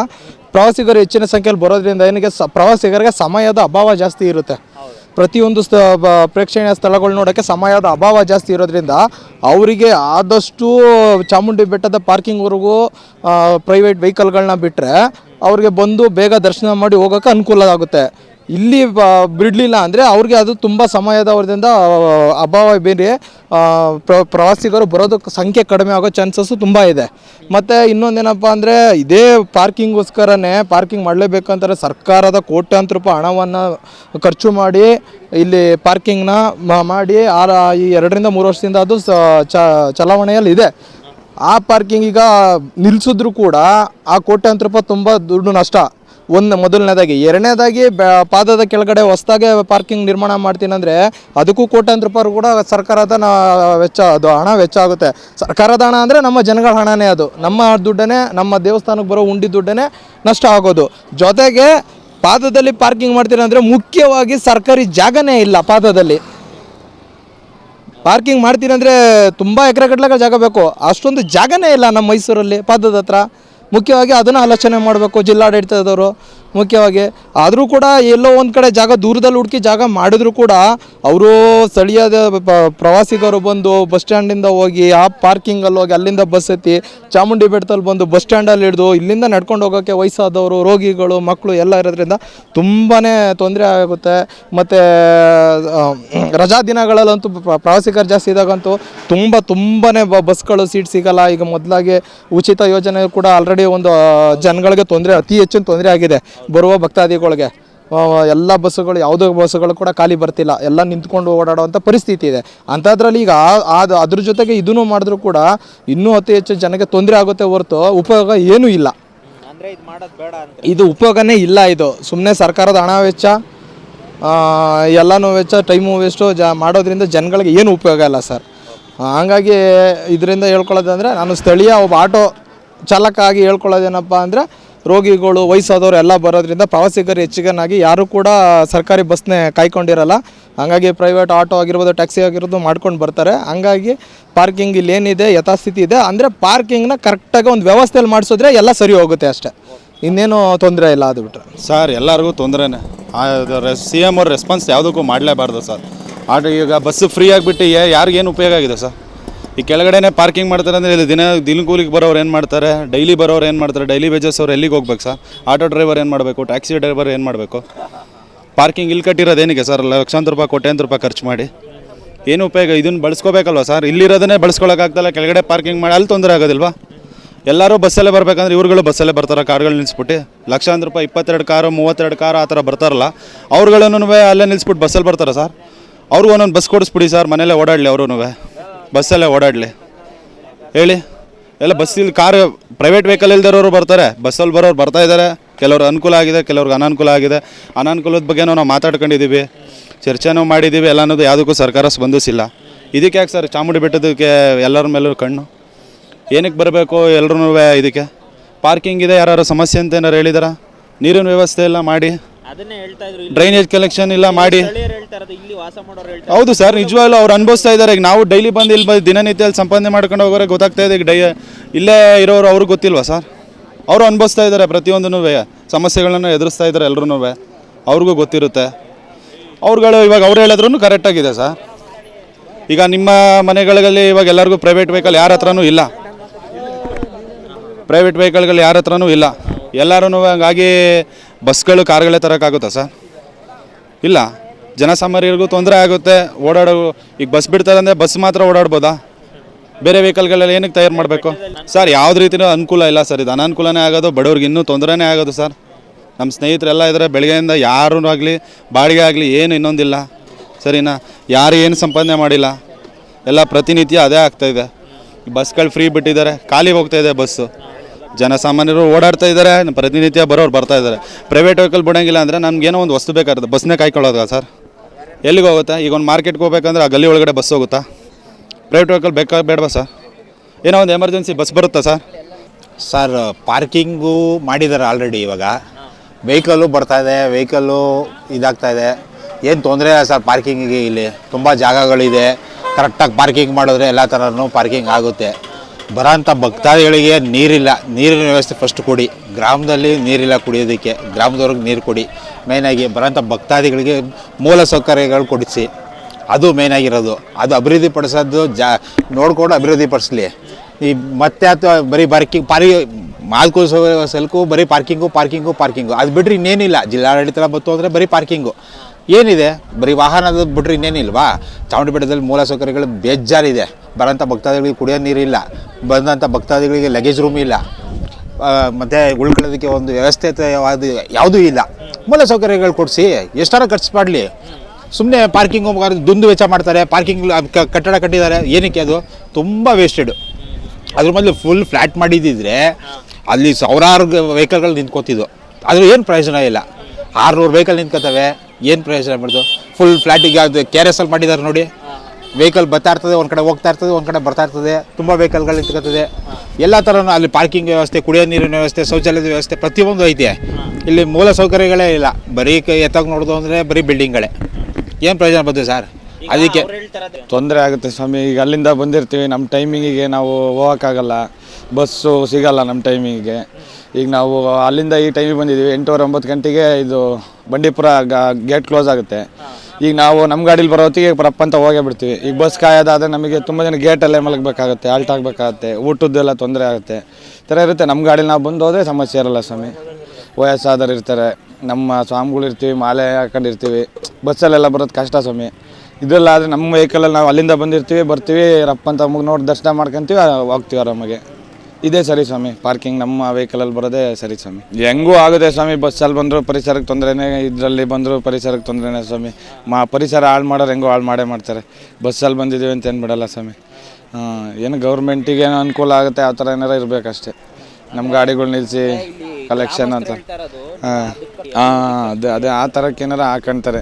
ಪ್ರವಾಸಿಗರು ಹೆಚ್ಚಿನ ಸಂಖ್ಯೆಯಲ್ಲಿ ಬರೋದ್ರಿಂದ ಏನಿಗೆ ಪ್ರವಾಸಿಗರಿಗೆ ಸಮಯದ ಅಭಾವ ಜಾಸ್ತಿ ಇರುತ್ತೆ. ಪ್ರತಿಯೊಂದು ಸ್ಥ ಪ್ರೇಕ್ಷಣೀಯ ಸ್ಥಳಗಳು ನೋಡೋಕ್ಕೆ ಸಮಯದ ಅಭಾವ ಜಾಸ್ತಿ ಇರೋದ್ರಿಂದ ಅವರಿಗೆ ಆದಷ್ಟು ಚಾಮುಂಡಿ ಬೆಟ್ಟದ ಪಾರ್ಕಿಂಗ್ವರೆಗೂ ಪ್ರೈವೇಟ್ ವೆಹಿಕಲ್ಗಳನ್ನ ಬಿಟ್ಟರೆ ಅವ್ರಿಗೆ ಬಂದು ಬೇಗ ದರ್ಶನ ಮಾಡಿ ಹೋಗೋಕ್ಕೆ ಅನುಕೂಲ ಆಗುತ್ತೆ. ಇಲ್ಲಿ ಬಿಡಲಿಲ್ಲ ಅಂದರೆ ಅವ್ರಿಗೆ ಅದು ತುಂಬ ಸಮಯದವರಿಂದ ಅಭಾವ ಬೇರೆ. ಪ್ರವಾಸಿಗರು ಬರೋದಕ್ಕೆ ಸಂಖ್ಯೆ ಕಡಿಮೆ ಆಗೋ ಚಾನ್ಸಸ್ಸು ತುಂಬ ಇದೆ. ಮತ್ತು ಇನ್ನೊಂದೇನಪ್ಪ ಅಂದರೆ ಇದೇ ಪಾರ್ಕಿಂಗೋಸ್ಕರನೇ ಪಾರ್ಕಿಂಗ್ ಮಾಡಲೇಬೇಕಂತಾರೆ ಸರ್ಕಾರದ ಕೋಟ್ಯಾಂತರ ರೂಪಾಯಿ ಹಣವನ್ನು ಖರ್ಚು ಮಾಡಿ ಇಲ್ಲಿ ಪಾರ್ಕಿಂಗ್ನ ಮಾಡಿ ಆ ಈ ಎರಡರಿಂದ ಮೂರು ವರ್ಷದಿಂದ ಅದು ಚಲಾವಣೆಯಲ್ಲಿ ಇದೆ. ಆ ಪಾರ್ಕಿಂಗ್ ಈಗ ನಿಲ್ಲಿಸಿದ್ರು ಕೂಡ ಆ ಕೋಟ್ಯಾಂತರ ರೂಪಾಯಿ ತುಂಬ ದುಡ್ಡು ನಷ್ಟ. ಒಂದು ಮೊದಲನೇದಾಗಿ. ಎರಡನೇದಾಗಿ ಪಾದದ ಕೆಳಗಡೆ ಹೊಸದಾಗೆ ಪಾರ್ಕಿಂಗ್ ನಿರ್ಮಾಣ ಮಾಡ್ತೀನಿ ಅಂದರೆ ಅದಕ್ಕೂ ಕೋಟ್ಯಾಂತರ ರೂಪಾಯಿ ಕೂಡ ಸರ್ಕಾರದ ವೆಚ್ಚ, ಅದು ಹಣ ವೆಚ್ಚ ಆಗುತ್ತೆ. ಸರ್ಕಾರದ ಹಣ ಅಂದರೆ ನಮ್ಮ ಜನಗಳ ಹಣನೇ ಅದು. ನಮ್ಮ ದುಡ್ಡನೇ ನಮ್ಮ ದೇವಸ್ಥಾನಕ್ಕೆ ಬರೋ ಉಂಡಿ ದುಡ್ಡನೇ ನಷ್ಟ ಆಗೋದು. ಜೊತೆಗೆ ಪಾದದಲ್ಲಿ ಪಾರ್ಕಿಂಗ್ ಮಾಡ್ತೀರ ಅಂದರೆ ಮುಖ್ಯವಾಗಿ ಸರ್ಕಾರಿ ಜಾಗನೇ ಇಲ್ಲ ಪಾದದಲ್ಲಿ. ಪಾರ್ಕಿಂಗ್ ಮಾಡ್ತೀರಂದ್ರೆ ತುಂಬ ಎಕರೆ ಗಟ್ಟಲೆ ಜಾಗ ಬೇಕು. ಅಷ್ಟೊಂದು ಜಾಗನೇ ಇಲ್ಲ ನಮ್ಮ ಮೈಸೂರಲ್ಲಿ ಪಾದದ ಹತ್ರ. ಮುಖ್ಯವಾಗಿ ಅದನ್ನು ಆಲೋಚನೆ ಮಾಡಬೇಕು ಜಿಲ್ಲಾಡಳಿತದವರು. ಮುಖ್ಯವಾಗಿ, ಆದರೂ ಕೂಡ ಎಲ್ಲೋ ಒಂದು ಕಡೆ ಜಾಗ ದೂರದಲ್ಲಿ ಹುಡುಕಿ ಜಾಗ ಮಾಡಿದ್ರು ಕೂಡ ಅವರು ಸ್ಥಳೀಯದ ಪ್ರವಾಸಿಗರು ಬಂದು ಬಸ್ ಸ್ಟ್ಯಾಂಡಿಂದ ಹೋಗಿ, ಆ ಪಾರ್ಕಿಂಗಲ್ಲಿ ಹೋಗಿ, ಅಲ್ಲಿಂದ ಬಸ್ ಎತ್ತಿ, ಚಾಮುಂಡಿ ಬೆಟ್ಟದಲ್ಲಿ ಬಂದು ಬಸ್ ಸ್ಟ್ಯಾಂಡಲ್ಲಿ ಹಿಡಿದು ಇಲ್ಲಿಂದ ನಡ್ಕೊಂಡು ಹೋಗೋಕ್ಕೆ ವಯಸ್ಸಾದವರು, ರೋಗಿಗಳು ಮಕ್ಕಳು ಎಲ್ಲ ಇರೋದ್ರಿಂದ ತುಂಬಾ ತೊಂದರೆ ಆಗುತ್ತೆ. ಮತ್ತು ರಜಾ ದಿನಗಳಲ್ಲಂತೂ ಪ್ರ- ಪ್ರವಾಸಿಗರು ಜಾಸ್ತಿ ಇದಾಗಂತೂ ತುಂಬ ತುಂಬಾ ಬಸ್ಗಳು ಸೀಟ್ ಸಿಗಲ್ಲ. ಈಗ ಮೊದಲಾಗಿ ಉಚಿತ ಯೋಜನೆ ಕೂಡ ಆಲ್ರೆಡಿ ಒಂದು ಜನಗಳಿಗೆ ತೊಂದರೆ, ಅತಿ ಹೆಚ್ಚಿನ ತೊಂದರೆ ಆಗಿದೆ. ಬರುವ ಭಕ್ತಾದಿಗಳಿಗೆ ಎಲ್ಲ ಬಸ್ಸುಗಳು ಯಾವುದೇ ಬಸ್ಸುಗಳು ಕೂಡ ಖಾಲಿ ಬರ್ತಿಲ್ಲ. ಎಲ್ಲ ನಿಂತ್ಕೊಂಡು ಓಡಾಡುವಂಥ ಪರಿಸ್ಥಿತಿ ಇದೆ. ಅಂಥದ್ರಲ್ಲಿ ಈಗ ಅದು ಅದ್ರ ಜೊತೆಗೆ ಇದನ್ನು ಮಾಡಿದ್ರೂ ಕೂಡ ಇನ್ನೂ ಅತಿ ಹೆಚ್ಚು ಜನಕ್ಕೆ ತೊಂದರೆ ಆಗುತ್ತೆ ಹೊರತು ಉಪಯೋಗ ಏನೂ ಇಲ್ಲ. ಅಂದ್ರೆ ಇದು ಮಾಡೋದು ಬೇಡ ಅಂತ. ಇದು ಉಪಯೋಗನೇ ಇಲ್ಲ ಇದು. ಸುಮ್ಮನೆ ಸರ್ಕಾರದ ಹಣ ವೆಚ್ಚ ಎಲ್ಲನೂ ವೆಚ್ಚ ಟೈಮು ವೇಸ್ಟು ಜ ಮಾಡೋದ್ರಿಂದ ಜನಗಳಿಗೆ ಏನು ಉಪಯೋಗ ಇಲ್ಲ ಸರ್. ಹಾಗಾಗಿ ಇದರಿಂದ ಹೇಳ್ಕೊಳ್ಳೋದಂದರೆ ನಾನು ಸ್ಥಳೀಯ ಒಬ್ಬ ಆಟೋ ಚಾಲಕ ಆಗಿ ಹೇಳ್ಕೊಳ್ಳೋದೇನಪ್ಪ ಅಂದರೆ ರೋಗಿಗಳು ವಯಸ್ಸಾದವರು ಎಲ್ಲ ಬರೋದ್ರಿಂದ ಪ್ರವಾಸಿಗರು ಹೆಚ್ಚಿಗೆನಾಗಿ ಯಾರೂ ಕೂಡ ಸರ್ಕಾರಿ ಬಸ್ನೇ ಕಾಯ್ಕೊಂಡಿರಲ್ಲ. ಹಾಗಾಗಿ ಪ್ರೈವೇಟ್ ಆಟೋ ಆಗಿರ್ಬೋದು ಟ್ಯಾಕ್ಸಿ ಆಗಿರ್ಬೋದು ಮಾಡ್ಕೊಂಡು ಬರ್ತಾರೆ. ಹಂಗಾಗಿ ಪಾರ್ಕಿಂಗ್ ಇಲ್ಲಿ ಏನಿದೆ, ಯಥಾಸ್ಥಿತಿ ಇದೆ. ಅಂದರೆ ಪಾರ್ಕಿಂಗ್ನ ಕರೆಕ್ಟಾಗಿ ಒಂದು ವ್ಯವಸ್ಥೆಯಲ್ಲಿ ಮಾಡಿಸಿದ್ರೆ ಎಲ್ಲ ಸರಿ ಹೋಗುತ್ತೆ ಅಷ್ಟೇ. ಇನ್ನೇನು ತೊಂದರೆ ಇಲ್ಲ ಅದು ಬಿಟ್ಟರೆ ಸರ್, ಎಲ್ಲರಿಗೂ ತೊಂದರೆನೇ. ಸಿ ಎಂ ಅವ್ರ ರೆಸ್ಪಾನ್ಸ್ ಯಾವುದಕ್ಕೂ ಮಾಡಲೇಬಾರ್ದು ಸರ್. ಆಟ ಈಗ ಬಸ್ಸು ಫ್ರೀ ಆಗಿಬಿಟ್ಟು, ಯಾರಿಗೇನು ಉಪಯೋಗ ಆಗಿದೆ ಸರ್? ಈ ಕೆಳಗಡೆನೇ ಪಾರ್ಕಿಂಗ್ ಮಾಡ್ತಾರೆ ಅಂದರೆ ಇಲ್ಲಿ ದಿನ ದಿನಕೂಲಿಗೆ ಬರೋರು ಏನು ಮಾಡ್ತಾರೆ? ಡೈಲಿ ಬರೋರು ಏನು ಮಾಡ್ತಾರೆ? ಡೈಲಿ ವೇಜಸ್ ಅವ್ರು ಎಲ್ಲಿಗೆ ಹೋಗ್ಬೇಕು ಸರ್? ಆಟೋ ಡ್ರೈವರ್ ಏನು ಮಾಡಬೇಕು? ಟ್ಯಾಕ್ಸಿ ಡ್ರೈವರ್ ಏನು ಮಾಡಬೇಕು? ಪಾರ್ಕಿಂಗ್ ಇಲ್ಲಿ ಕಟ್ಟಿರೋದು ಏನಿಗೆ ಸರ್? ಲಕ್ಷಾಂತರ ರೂಪಾಯಿ, ಕೋಟ್ಯಾಂತರ ರೂಪಾಯಿ ಖರ್ಚು ಮಾಡಿ. ಏನು ಉಪಯೋಗ? ಇದನ್ನು ಬಳಸ್ಕೋಬೇಕಲ್ವ ಸರ್? ಇಲ್ಲಿರೋದನ್ನೇ ಬಳಸ್ಕೊಳಕ್ಕಾಗ್ತಲ್ಲ ಕೆಳಗಡೆ ಪಾರ್ಕಿಂಗ್ ಮಾಡಿ, ಅಲ್ಲಿ ತೊಂದರೆ ಆಗೋದಿಲ್ವಾ? ಎಲ್ಲರೂ ಬಸ್ಸಲ್ಲೇ ಬರಬೇಕಂದ್ರೆ ಇವ್ರುಗಳು ಬಸ್ಸಲ್ಲೇ ಬರ್ತಾರೆ, ಕಾರ್ಗಳು ನಿಲ್ಲಿಸ್ಬಿಟ್ಟು ಲಕ್ಷಾಂತರ ರೂಪಾಯಿ, ಇಪ್ಪತ್ತೆರಡು ಕಾರು, ಮೂವತ್ತೆರಡು ಕಾರು ಆ ಥರ ಬರ್ತಾರಲ್ಲ ಅವ್ರುಗಳನ್ನೂ ಅಲ್ಲೇ ನಿಲ್ಲಿಸ್ಬಿಟ್ಟು ಬಸ್ಸಲ್ಲಿ ಬರ್ತಾರೆ ಸರ್? ಅವ್ರಿಗೂ ಒಂದೊಂದು ಬಸ್ ಕೊಡಿಸ್ಬಿಡಿ ಸರ್ ಮನೇಲೇ ಓಡಾಡಲಿ ಅವ್ರೂ ಬಸ್ಸಲ್ಲೇ ಓಡಾಡಲಿ. ಹೇಳಿ. ಎಲ್ಲ ಬಸ್ ಇಲ್ಲಿ ಕಾರ್ ಪ್ರೈವೇಟ್ ವೆಹಿಕಲ್ ಇಲ್ದಿರೋರು ಬರ್ತಾರೆ. ಬಸ್ಸಲ್ಲಿ ಬರೋರು ಬರ್ತಾ ಇದ್ದಾರೆ. ಕೆಲವ್ರು ಅನುಕೂಲ ಆಗಿದೆ, ಕೆಲವ್ರಿಗೆ ಅನಾನುಕೂಲ ಆಗಿದೆ. ಅನಾನುಕೂಲದ ಬಗ್ಗೆ ನಾವು ಮಾತಾಡ್ಕೊಂಡಿದ್ದೀವಿ ಚರ್ಚೆನೂ ಮಾಡಿದ್ದೀವಿ ಎಲ್ಲ ಅನ್ನೋದು ಯಾವುದಕ್ಕೂ ಸರ್ಕಾರ ಸ್ಪಂದಿಸಿಲ್ಲ. ಇದಕ್ಕೆ ಯಾಕೆ ಸರ್ ಚಾಮುಂಡಿ ಬೆಟ್ಟದಕ್ಕೆ ಎಲ್ಲರ ಮೇಲೂ ಕಣ್ಣು? ಏನಕ್ಕೆ ಬರಬೇಕು ಎಲ್ಲರೂ ಇದಕ್ಕೆ? ಪಾರ್ಕಿಂಗ್ ಇದೆ ಯಾರು ಸಮಸ್ಯೆ ಅಂತ ಏನಾರು ಹೇಳಿದಾರ? ನೀರಿನ ವ್ಯವಸ್ಥೆ ಎಲ್ಲ ಮಾಡಿ. ಅದನ್ನೇ ಹೇಳ್ತಾ ಇದ್ರು ಇಲ್ಲಿ. ಡ್ರೈನೇಜ್ ಕಲೆಕ್ಷನ್ ಇಲ್ಲ ಮಾಡಿ. ಸ್ಥಳೀಯರು ಹೇಳ್ತಾ ಇರೋದು ಇಲ್ಲಿ ವಾಸ ಮಾಡೋರು ಹೇಳ್ತಾ ಹೌದು ಸರ್ ನಿಜವಾಗ್ಲೂ ಅವ್ರು ಅನುಭವಿಸ್ತಾ ಇದ್ದಾರೆ. ಈಗ ನಾವು ಡೈಲಿ ಬಂದು ಇಲ್ಲಿ ಬಂದು ದಿನನಿತ್ಯ ಅಲ್ಲಿ ಸಂಪಾದನೆ ಮಾಡ್ಕೊಂಡು ಹೋಗೋರೆ ಗೊತ್ತಾಗ್ತಾ ಇದೆ. ಈಗ ಡೈ ಇಲ್ಲೇ ಇರೋರು ಅವ್ರಿಗೆ ಗೊತ್ತಿಲ್ವಾ ಸರ್? ಅವರು ಅನುಭವಿಸ್ತಾ ಇದ್ದಾರೆ ಪ್ರತಿಯೊಂದೂ ಸಮಸ್ಯೆಗಳನ್ನು ಎದುರಿಸ್ತಾ ಇದ್ದಾರೆ ಎಲ್ಲರೂ ಅವ್ರಿಗೂ ಗೊತ್ತಿರುತ್ತೆ. ಅವ್ರುಗಳು ಇವಾಗ ಅವ್ರು ಹೇಳಿದ್ರು ಕರೆಕ್ಟಾಗಿದೆ ಸರ್. ಈಗ ನಿಮ್ಮ ಮನೆಗಳಲ್ಲಿ ಇವಾಗ ಎಲ್ಲರಿಗೂ ಪ್ರೈವೇಟ್ ವೆಹಿಕಲ್ ಯಾರ ಹತ್ರನೂ ಇಲ್ಲ. ಪ್ರೈವೇಟ್ ವೆಹಿಕಲ್ಗಳು ಯಾರ ಹತ್ರನೂ ಇಲ್ಲ. ಎಲ್ಲರೂ ಹಂಗಾಗಿ ಬಸ್ಗಳು ಕಾರ್ಗಳೇ ತರೋಕ್ಕಾಗುತ್ತಾ ಸರ್? ಇಲ್ಲ. ಜನಸಾಮಾನ್ಯರಿಗೂ ತೊಂದರೆ ಆಗುತ್ತೆ. ಓಡಾಡೋ, ಈಗ ಬಸ್ ಬಿಡ್ತಾರೆ ಅಂದರೆ ಬಸ್ ಮಾತ್ರ ಓಡಾಡ್ಬೋದಾ? ಬೇರೆ ವೆಹಿಕಲ್ಗಳೆಲ್ಲ ಏನಕ್ಕೆ ತಯಾರು ಮಾಡಬೇಕು? ಸರ್, ಯಾವ್ದು ರೀತಿಯೂ ಅನುಕೂಲ ಇಲ್ಲ ಸರ್. ಇದು ಅನಾನುಕೂಲನೇ ಆಗೋದು, ಬಡವ್ರಿಗೆ ಇನ್ನೂ ತೊಂದರೆನೇ ಆಗೋದು ಸರ್. ನಮ್ಮ ಸ್ನೇಹಿತರೆಲ್ಲ ಇದ್ದಾರೆ ಬೆಳಗ್ಗೆಯಿಂದ ಯಾರೂ ಆಗಲಿ, ಬಾಡಿಗೆ ಆಗಲಿ ಏನು ಇನ್ನೊಂದಿಲ್ಲ. ಸರಿನಾ? ಯಾರು ಏನು ಸಂಪಾದನೆ ಮಾಡಿಲ್ಲ. ಎಲ್ಲ ಪ್ರತಿನಿತ್ಯ ಅದೇ ಆಗ್ತಾಯಿದೆ ಬಸ್ಗಳು ಫ್ರೀ ಬಿಟ್ಟಿದ್ದಾರೆ, ಖಾಲಿ ಹೋಗ್ತಾಯಿದೆ ಬಸ್ಸು. ಜನಸಾಮಾನ್ಯರು ಓಡಾಡ್ತಾ ಇದ್ದಾರೆ. ಪ್ರತಿನಿತ್ಯ ಬರೋರು ಬರ್ತಾ ಇದ್ದಾರೆ. ಪ್ರೈವೇಟ್ ವೆಹಿಕಲ್ ಬಿಡೋಂಗಿಲ್ಲ ಅಂದರೆ ನಮ್ಗೇನೋ ಒಂದು ವಸ್ತು ಬೇಕಾಗುತ್ತೆ. ಬಸ್ನೇ ಕಾಯ್ಕೊಳ್ಳೋದಾ ಸರ್? ಎಲ್ಲಿಗೆ ಹೋಗುತ್ತೆ? ಈಗ ಒಂದು ಮಾರ್ಕೆಟ್ಗೆ ಹೋಗ್ಬೇಕಂದ್ರೆ ಆ ಗಲ್ಲಿ ಒಳಗಡೆ ಬಸ್ ಹೋಗುತ್ತಾ? ಪ್ರೈವೇಟ್ ವೆಹಿಕಲ್ ಬೇಕಾ ಬೇಡವಾ ಸರ್? ಏನೋ ಒಂದು ಎಮರ್ಜೆನ್ಸಿ ಬಸ್ ಬರುತ್ತಾ ಸರ್? ಸರ್, ಪಾರ್ಕಿಂಗು ಮಾಡಿದ್ದಾರೆ ಆಲ್ರೆಡಿ ಇವಾಗ. ವೆಹಿಕಲ್ಲು ಬರ್ತಾ ಇದೆ ವೆಹಿಕಲ್ಲು ಇದಾಗ್ತಾ ಇದೆ. ಏನು ತೊಂದರೆ ಇಲ್ಲ ಸರ್ ಪಾರ್ಕಿಂಗಿಗೆ ಇಲ್ಲಿ? ತುಂಬ ಜಾಗಗಳಿದೆ. ಕರೆಕ್ಟಾಗಿ ಪಾರ್ಕಿಂಗ್ ಮಾಡಿದ್ರೆ ಎಲ್ಲ ಥರನೂ ಪಾರ್ಕಿಂಗ್ ಆಗುತ್ತೆ. ಬರೋಂಥ ಭಕ್ತಾದಿಗಳಿಗೆ ನೀರಿಲ್ಲ, ನೀರಿನ ವ್ಯವಸ್ಥೆ ಫಸ್ಟ್ ಕೊಡಿ. ಗ್ರಾಮದಲ್ಲಿ ನೀರಿಲ್ಲ ಕುಡಿಯೋದಕ್ಕೆ, ಗ್ರಾಮದವ್ರಿಗೆ ನೀರು ಕೊಡಿ. ಮೇಯ್ನಾಗಿ ಬರೋಂಥ ಭಕ್ತಾದಿಗಳಿಗೆ ಮೂಲ ಸೌಕರ್ಯಗಳು ಕೊಡಿಸಿ. ಅದು ಮೇನ್ ಆಗಿರೋದು. ಅದು ಅಭಿವೃದ್ಧಿ ಪಡಿಸೋದು ಜಾ, ನೋಡ್ಕೊಂಡು ಅಭಿವೃದ್ಧಿ ಪಡಿಸ್ಲಿ. ಈ ಮತ್ತೆ ಅಥವಾ ಬರೀ ಪಾರ್ಕಿಂಗ್ ಪಾರಿ, ಮಾಲ್ಕು ಸಲ್ಕು ಬರೀ ಪಾರ್ಕಿಂಗು ಪಾರ್ಕಿಂಗು ಪಾರ್ಕಿಂಗು ಅದು ಬಿಟ್ಟರೆ ಇನ್ನೇನಿಲ್ಲ. ಜಿಲ್ಲಾಡಳಿತ ಬಂತು ಅಂದರೆ ಬರೀ ಪಾರ್ಕಿಂಗು ಏನಿದೆ? ಬರೀ ವಾಹನದ ಬಿಟ್ಟರೆ ಇನ್ನೇನಿಲ್ವಾ ಚಾಮುಂಡಿ ಬೆಟ್ಟದಲ್ಲಿ ಮೂಲ ಸೌಕರ್ಯಗಳು ಬೇಜಾರಿದೆ. ಬರೋಂಥ ಭಕ್ತಾದಿಗಳಿಗೆ ಕುಡಿಯೋ ನೀರಿಲ್ಲ ಬಂದಂಥ ಭಕ್ತಾದಿಗಳಿಗೆ ಲಗೇಜ್ ರೂಮ್ ಇಲ್ಲ. ಮತ್ತು ಉಳ್ಕೊಳ್ಳೋದಕ್ಕೆ ಒಂದು ವ್ಯವಸ್ಥಿತವಾದ ಯಾವುದೂ ಇಲ್ಲ. ಮೂಲ ಸೌಕರ್ಯಗಳು ಕೊಡಿಸಿ, ಎಷ್ಟಾರ ಖರ್ಚು ಮಾಡಲಿ? ಸುಮ್ಮನೆ ಪಾರ್ಕಿಂಗ್ ದುಂದು ವೆಚ್ಚ ಮಾಡ್ತಾರೆ. ಪಾರ್ಕಿಂಗ್ ಕಟ್ಟಡ ಕಟ್ಟಿದ್ದಾರೆ. ಏನಕ್ಕೆ ಅದು? ತುಂಬ ವೇಸ್ಟೆಡ್ ಅದ್ರ ಮೊದಲು ಫುಲ್ ಫ್ಲ್ಯಾಟ್ ಮಾಡಿದ್ದಿದ್ರೆ ಅಲ್ಲಿ ಸಾವಿರಾರು ವೆಹಿಕಲ್ಗಳು ನಿಂತ್ಕೋತಿದ್ದು ಅದ್ರ ಏನು ಪ್ರಯೋಜನ ಇಲ್ಲ. ಆರುನೂರು ವೆಹಿಕಲ್ ನಿಂತ್ಕೋತವೆ. ಏನು ಪ್ರಯೋಜನ ಮಾಡೋದು ಫುಲ್ ಫ್ಲ್ಯಾಟಿಗೆ ಅದು ಕೆ ಆರ್ ಎಸ್ ಅಲ್ಲಿ ಮಾಡಿದ್ದಾರೆ ನೋಡಿ. ವೆಹಿಕಲ್ ಬರ್ತಾ ಇರ್ತದೆ ಒಂದು ಕಡೆ ಹೋಗ್ತಾ ಇರ್ತದೆ ಒಂದು ಕಡೆ ಬರ್ತಾ ಇರ್ತದೆ. ತುಂಬ ವೆಹಿಕಲ್ಗಳು ನಿಂತ್ಕೊತದೆ ಎಲ್ಲ ಥರನೂ ಅಲ್ಲಿ ಪಾರ್ಕಿಂಗ್ ವ್ಯವಸ್ಥೆ ಕುಡಿಯೋ ನೀರಿನ ವ್ಯವಸ್ಥೆ ಶೌಚಾಲಯದ ವ್ಯವಸ್ಥೆ ಪ್ರತಿಯೊಂದು ಐತೆ. ಇಲ್ಲಿ ಮೂಲ ಸೌಕರ್ಯಗಳೇ ಇಲ್ಲ. ಬರೀ ಕೈ ಎತ್ತಾಗಿ ನೋಡೋದು ಅಂದರೆ ಬರೀ ಬಿಲ್ಡಿಂಗ್ಗಳೇ ಏನು ಪ್ರಯೋಜನ ಬಂತು ಸರ್? ಅದಕ್ಕೆ ತೊಂದರೆ ಆಗುತ್ತೆ ಸ್ವಾಮಿ. ಈಗ ಅಲ್ಲಿಂದ ಬಂದಿರ್ತೀವಿ. ನಮ್ಮ ಟೈಮಿಂಗಿಗೆ ನಾವು ಹೋಗೋಕ್ಕಾಗಲ್ಲ. ಬಸ್ಸು ಸಿಗಲ್ಲ ನಮ್ಮ ಟೈಮಿಗೆ. ಈಗ ನಾವು ಅಲ್ಲಿಂದ ಈ ಟೈಮಿಗೆ ಬಂದಿದ್ದೀವಿ, ಎಂಟೂವರೆ ಒಂಬತ್ತು ಗಂಟೆಗೆ ಇದು ಬಂಡೀಪುರ ಗೇಟ್ ಕ್ಲೋಸ್ ಆಗುತ್ತೆ. ಈಗ ನಾವು ನಮ್ಮ ಗಾಡೀಲಿ ಬರೋ ಹೊತ್ತಿಗೆ ಪ್ರಪ್ ಅಂತ ಹೋಗೇ ಬಿಡ್ತೀವಿ. ಈಗ ಬಸ್ ಕಾಯೋದಾದರೆ ನಮಗೆ ತುಂಬ ಜನ ಗೇಟಲ್ಲೇ ಮಲಗಬೇಕಾಗುತ್ತೆ ಆಲ್ಟ್ ಆಗಬೇಕಾಗತ್ತೆ, ಊಟದ್ದೆಲ್ಲ ತೊಂದರೆ ಆಗುತ್ತೆ. ಥರ ಇರುತ್ತೆ. ನಮ್ಮ ಗಾಡೀಲಿ ನಾವು ಬಂದು ಹೋದರೆ ಸಮಸ್ಯೆ ಇರಲ್ಲ ಸ್ವಾಮಿ. ವಯಸ್ಸಾದವ್ರು ಇರ್ತಾರೆ, ನಮ್ಮ ಸ್ವಾಮಿಗಳು ಇರ್ತೀವಿ, ಮಾಲೆ ಹಾಕೊಂಡಿರ್ತೀವಿ. ಬಸ್ಸಲ್ಲೆಲ್ಲ ಬರೋದು ಕಷ್ಟ ಸ್ವಾಮಿ. ಇದೆಲ್ಲ ಆದರೆ ನಮ್ಮ ವೆಹಿಕಲಲ್ಲಿ ನಾವು ಅಲ್ಲಿಂದ ಬಂದಿರ್ತೀವಿ, ಬರ್ತೀವಿ, ರಪ್ಪ ಅಂತ ಮುಗಿ ನೋಡಿ ದರ್ಶನ ಮಾಡ್ಕೊತೀವಿ ಹೋಗ್ತೀವಿ ಆರಾಮಾಗೆ. ಇದೇ ಸರಿ ಸ್ವಾಮಿ. ಪಾರ್ಕಿಂಗ್ ನಮ್ಮ ವೆಹಿಕಲಲ್ಲಿ ಬರೋದೇ ಸರಿ ಸ್ವಾಮಿ. ಹೆಂಗೂ ಆಗುತ್ತೆ ಸ್ವಾಮಿ ಬಸ್ಸಲ್ಲಿ ಬಂದರೂ ಪರಿಸರಕ್ಕೆ ತೊಂದರೆನೇ ಇದರಲ್ಲಿ ಬಂದರೂ ಪರಿಸರಕ್ಕೆ ತೊಂದರೆನೇ ಸ್ವಾಮಿ. ಮಾ ಪರಿಸರ ಹಾಳು ಮಾಡೋರು ಹೆಂಗೋ ಹಾಳು ಮಾಡೇ ಮಾಡ್ತಾರೆ. ಬಸ್ಸಲ್ಲಿ ಬಂದಿದ್ದೀವಿ ಅಂತ ಏನು ಬಿಡಲ್ಲ ಸ್ವಾಮಿ. ಏನು ಗೌರ್ಮೆಂಟಿಗೆ ಏನೋ ಅನುಕೂಲ ಆಗುತ್ತೆ ಆ ಥರ ಏನಾರ ಇರಬೇಕಷ್ಟೇ. ನಮ್ಮ ಗಾಡಿಗಳು ನಿಲ್ಲಿಸಿ ಕಲೆಕ್ಷನ್ ಅಂತ. ಹಾಂ. ಅದೇ ಅದೇ, ಆ ಥರಕ್ಕೆ ಏನಾರ ಹಾಕೊಂತಾರೆ.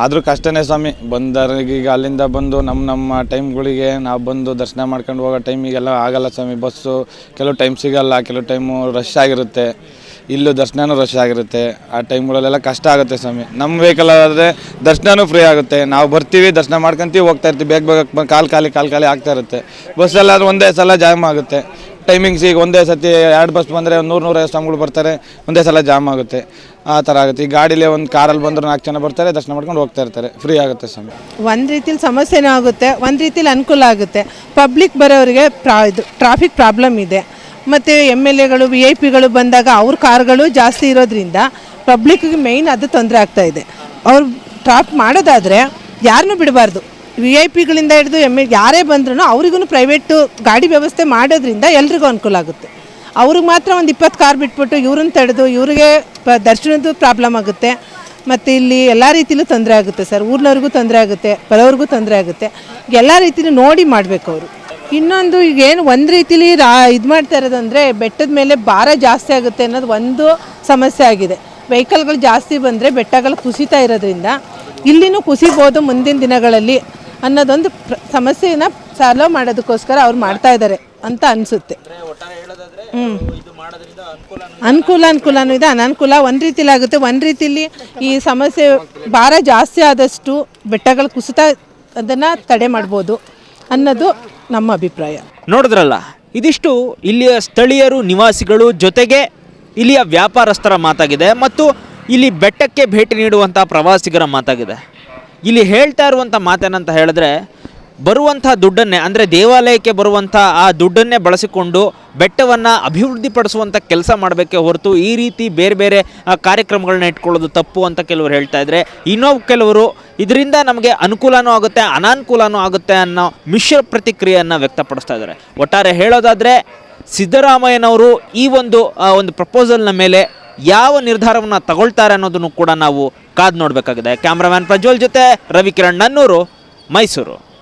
ಆದರೂ ಕಷ್ಟನೇ ಸ್ವಾಮಿ ಬಂದರಿಗೀಗ ಅಲ್ಲಿಂದ ಬಂದು ನಮ್ಮ ನಮ್ಮ ಟೈಮ್ಗಳಿಗೆ ನಾವು ಬಂದು ದರ್ಶನ ಮಾಡ್ಕೊಂಡು ಹೋಗೋ ಟೈಮಿಗೆಲ್ಲ ಆಗಲ್ಲ ಸ್ವಾಮಿ ಬಸ್ಸು ಕೆಲವು ಟೈಮ್ ಸಿಗಲ್ಲ, ಕೆಲವು ಟೈಮು ರಶ್ ಆಗಿರುತ್ತೆ. ಇಲ್ಲೂ ದರ್ಶನವೂ ರಶ್ ಆಗಿರುತ್ತೆ. ಆ ಟೈಮ್ಗಳಲ್ಲೆಲ್ಲ ಕಷ್ಟ ಆಗುತ್ತೆ ಸ್ವಾಮಿ. ನಮ್ಮ ವೆಹಿಕಲ್ ಆದರೆ ದರ್ಶನನೂ ಫ್ರೀ ಆಗುತ್ತೆ. ನಾವು ಬರ್ತೀವಿ, ದರ್ಶನ ಮಾಡ್ಕೊಂತೀವಿ, ಹೋಗ್ತಾ ಇರ್ತೀವಿ. ಬೇಗ ಬೇಗ ಕಾಲು ಖಾಲಿ ಕಾಲು ಖಾಲಿ ಆಗ್ತಾ ಇರುತ್ತೆ. ಬಸ್ಸಲ್ಲಾದ್ರೂ ಒಂದೇ ಸಲ ಜಾಮ್ ಆಗುತ್ತೆ. ಟೈಮಿಂಗ್ಸ್ ಈಗ ಒಂದೇ ಸತಿ ಎರಡು ಬಸ್ ಬಂದರೆ ಒಂದು ನೂರು, ನೂರೈವತ್ತು ಸ್ಟಾಮ್ಗಳು ಬರ್ತಾರೆ. ಒಂದೇ ಸಲ ಜಾಮ್ ಆಗುತ್ತೆ. ಆ ಥರ ಆಗುತ್ತೆ. ಈ ಗಾಡೀಲಿ ಒಂದು ಕಾರಲ್ಲಿ ಬಂದರೂ ನಾಲ್ಕು ಜನ ಬರ್ತಾರೆ, ದರ್ಶನ ಮಾಡ್ಕೊಂಡು ಹೋಗ್ತಾ ಇರ್ತಾರೆ. ಫ್ರೀ ಆಗುತ್ತೆ ಸ್ವಾಮಿ. ಒಂದು ರೀತಿಲಿ ಸಮಸ್ಯೆನೂ ಆಗುತ್ತೆ, ಒಂದು ರೀತಿಲಿ ಅನುಕೂಲ ಆಗುತ್ತೆ. ಪಬ್ಲಿಕ್ ಬರೋರಿಗೆ ಪ್ರಾ ಇದು ಟ್ರಾಫಿಕ್ ಪ್ರಾಬ್ಲಮ್ ಇದೆ. ಮತ್ತು ಎಂ ಎಲ್ ಎಗಳು ವಿ ಐ ಪಿಗಳು ಬಂದಾಗ ಅವ್ರ ಕಾರ್ಗಳು ಜಾಸ್ತಿ ಇರೋದ್ರಿಂದ ಪಬ್ಲಿಕ್ಗೆ ಮೇಯ್ನ್ ಅದು ತೊಂದರೆ ಆಗ್ತಾ ಇದೆ. ಅವ್ರು ಟ್ರಾಪ್ ಮಾಡೋದಾದರೆ ಯಾರನ್ನೂ ಬಿಡಬಾರ್ದು. ವಿ ಐ ಪಿಗಳಿಂದ ಹಿಡಿದು ಎಂ ಯಾರೇ ಬಂದ್ರೂ ಅವ್ರಿಗೂ ಪ್ರೈವೇಟು ಗಾಡಿ ವ್ಯವಸ್ಥೆ ಮಾಡೋದ್ರಿಂದ ಎಲ್ರಿಗೂ ಅನುಕೂಲ ಆಗುತ್ತೆ. ಅವ್ರಿಗೆ ಮಾತ್ರ ಒಂದು ಇಪ್ಪತ್ತು ಕಾರ್ ಬಿಟ್ಬಿಟ್ಟು ಇವ್ರನ್ನ ತಡೆದು ಇವ್ರಿಗೆ ಪ ದರ್ಶನದ್ದು ಪ್ರಾಬ್ಲಮ್ ಆಗುತ್ತೆ. ಮತ್ತು ಇಲ್ಲಿ ಎಲ್ಲ ರೀತಿಲೂ ತೊಂದರೆ ಆಗುತ್ತೆ ಸರ್ ಊರ್ನವ್ರಿಗೂ ತೊಂದರೆ ಆಗುತ್ತೆ ಬರೋರಿಗೂ ತೊಂದರೆ ಆಗುತ್ತೆ. ಎಲ್ಲ ರೀತಿಲೂ ನೋಡಿ ಮಾಡಬೇಕು ಅವರು. ಇನ್ನೊಂದು ಈಗ ಏನು ಒಂದು ರೀತಿಲಿ ರಾ ಇದು ಮಾಡ್ತಾ ಇರೋದಂದರೆ ಬೆಟ್ಟದ ಮೇಲೆ ಭಾರ ಜಾಸ್ತಿ ಆಗುತ್ತೆ ಅನ್ನೋದು ಒಂದು ಸಮಸ್ಯೆ ಆಗಿದೆ. ವೆಹಿಕಲ್ಗಳು ಜಾಸ್ತಿ ಬಂದರೆ ಬೆಟ್ಟಗಳು ಕುಸಿತಾ ಇರೋದ್ರಿಂದ ಇಲ್ಲಿನೂ ಕುಸಿಬೋದು ಮುಂದಿನ ದಿನಗಳಲ್ಲಿ. ಅನ್ನೋದೊಂದು ಪ್ರ ಸಮಸ್ಯೆನ ಸಾಲ್ವ್ ಮಾಡೋದಕ್ಕೋಸ್ಕರ ಅವ್ರು ಮಾಡ್ತಾ ಇದ್ದಾರೆ ಅಂತ ಅನಿಸುತ್ತೆ. ಹ್ಞೂ ಅನುಕೂಲ ಅನುಕೂಲನೂ ಇದೆ. ಅನನುಕೂಲ ಒಂದು ರೀತಿಲಿ ಆಗುತ್ತೆ. ಒಂದು ರೀತಿಲಿ ಈ ಸಮಸ್ಯೆ ಭಾರ ಜಾಸ್ತಿ ಆದಷ್ಟು ಬೆಟ್ಟಗಳು ಕುಸಿತ ಅದನ್ನು ತಡೆ ಮಾಡ್ಬೋದು ಅನ್ನೋದು ನಮ್ಮ ಅಭಿಪ್ರಾಯ. ನೋಡಿದ್ರಲ್ಲ ಇದಿಷ್ಟು ಇಲ್ಲಿಯ ಸ್ಥಳೀಯರು ನಿವಾಸಿಗಳು ಜೊತೆಗೆ ಇಲ್ಲಿಯ ವ್ಯಾಪಾರಸ್ಥರ ಮಾತಾಗಿದೆ ಮತ್ತು ಇಲ್ಲಿ ಬೆಟ್ಟಕ್ಕೆ ಭೇಟಿ ನೀಡುವಂಥ ಪ್ರವಾಸಿಗರ ಮಾತಾಗಿದೆ. ಇಲ್ಲಿ ಹೇಳ್ತಾ ಇರುವಂಥ ಮಾತೇನಂತ ಹೇಳಿದ್ರೆ, ಬರುವಂಥ ದುಡ್ಡನ್ನೇ, ಅಂದರೆ ದೇವಾಲಯಕ್ಕೆ ಬರುವಂಥ ಆ ದುಡ್ಡನ್ನೇ ಬಳಸಿಕೊಂಡು ಬೆಟ್ಟವನ್ನು ಅಭಿವೃದ್ಧಿಪಡಿಸುವಂಥ ಕೆಲಸ ಮಾಡಬೇಕೇ ಹೊರತು ಈ ರೀತಿ ಬೇರೆ ಬೇರೆ ಕಾರ್ಯಕ್ರಮಗಳನ್ನ ಇಟ್ಕೊಳ್ಳೋದು ತಪ್ಪು ಅಂತ ಕೆಲವರು ಹೇಳ್ತಾ ಇದ್ದಾರೆ ಇನ್ನೂ ಕೆಲವರು ಇದರಿಂದ ನಮಗೆ ಅನುಕೂಲನೂ ಆಗುತ್ತೆ, ಅನಾನುಕೂಲನೂ ಆಗುತ್ತೆ ಅನ್ನೋ ಮಿಶ್ರ ಪ್ರತಿಕ್ರಿಯೆಯನ್ನು ವ್ಯಕ್ತಪಡಿಸ್ತಾ ಇದ್ದಾರೆ. ಒಟ್ಟಾರೆ ಹೇಳೋದಾದರೆ, ಸಿದ್ದರಾಮಯ್ಯನವರು ಈ ಒಂದು ಒಂದು ಪ್ರಪೋಸಲ್ನ ಮೇಲೆ ಯಾವ ನಿರ್ಧಾರವನ್ನು ತಗೊಳ್ತಾರೆ ಅನ್ನೋದನ್ನು ಕೂಡ ನಾವು ಕಾದು ನೋಡಬೇಕಾಗಿದೆ. ಕ್ಯಾಮ್ರಾಮ್ಯಾನ್ ಪ್ರಜ್ವಲ್ ಜೊತೆ ರವಿಕಿರಣ್ ನನ್ನೂರು ಮೈಸೂರು.